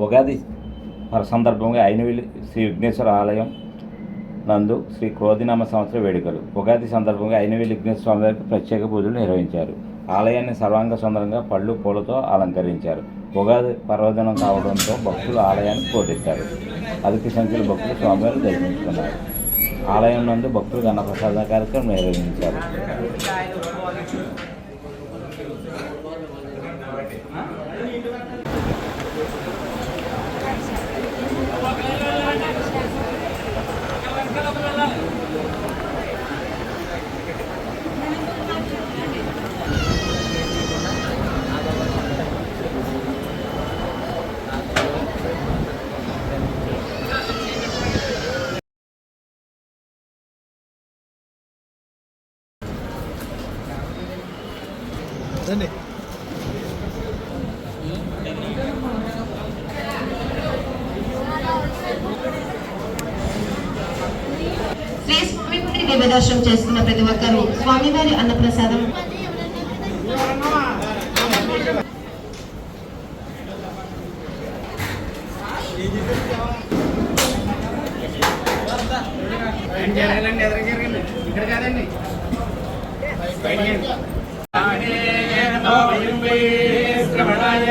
ఉగాది మరి సందర్భంగా అయినవిల్లి శ్రీ విఘ్నేశ్వర ఆలయం నందు శ్రీ క్రోధినామ సంవత్సర వేడుకలు. ఉగాది సందర్భంగా అయినవిల్లి విఘ్నేశ్వర స్వామి వారికి ప్రత్యేక పూజలు నిర్వహించారు. ఆలయాన్ని సర్వాంగ సుందరంగా పళ్ళు పూలతో అలంకరించారు. ఉగాది పర్వదినం కావడంతో భక్తులు ఆలయాన్ని పోటెత్తారు అధిక సంఖ్యలో భక్తులు స్వామివారు దర్శించుకున్నారు. ఆలయం నందు భక్తులు అన్నప్రసాద కార్యక్రమం నిర్వహించారు. రండి శ్రీ స్వామివారి దివ్యదర్శనం చేసుకున్న ప్రతి ఒక్కరూ స్వామివారి అన్నప్రసాదం ఎదురు జరగండి ఇక్కడ కాదండి శ్రవణాయ